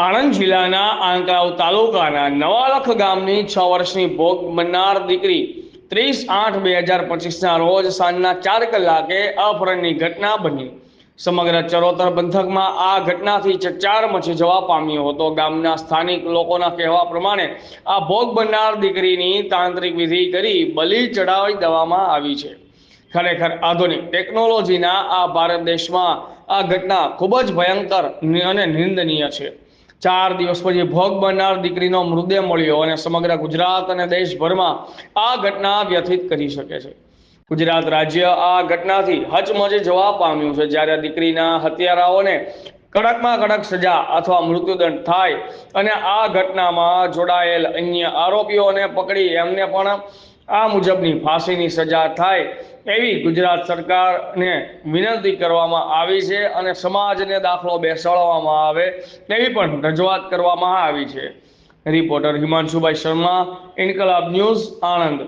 આણંદ જિલ્લાના આંકલાવ તાલુકાના નવાલખ ગામની છ વર્ષની ભોગ બનનાર દીકરી ત્રીસ આઠ બે હજાર પચીસના રોજ સાંજના ચાર કલાકે અપહરણની ઘટના બની. સમગ્ર ચરોતર પંથકમાં આ ઘટનાથી ચચાર મચી જવા પામ્યો હતો. ગામના સ્થાનિક લોકોના કહેવા પ્રમાણે આ ભોગ બનનાર દીકરીની તાંત્રિક વિધિ કરી બલિ ચડાવી દેવામાં આવી છે. ખરેખર આધુનિક ટેકનોલોજીના આ ભારત દેશમાં આ ઘટના ખૂબ જ ભયંકર અને નિંદનીય છે. ચાર દિવસ પછી ભોગ બનનાર દીકરીનો મૃતદેહ મળ્યો અને સમગ્ર ગુજરાત અને દેશભરમાં આ ઘટના વ્યથિત કરી શકે છે. ગુજરાત રાજ્ય આ ઘટનાથી હચમચી જવા પામ્યું છે. જ્યારે દીકરીના હત્યારાઓને કડકમાં કડક સજા અથવા મૃત્યુદંડ થાય અને આ ઘટનામાં જોડાયેલ અન્ય આરોપીઓને પકડી એમને પણ આ મુજબની ફાંસીની સજા થાય એવી ગુજરાત સરકારને વિનંતી કરવામાં આવી છે અને સમાજને દાખલો બેસાડવામાં આવે તેવી પણ રજૂઆત કરવામાં આવી છે. Reporter Himanshubhai Sharma, Inquilab news, Anand.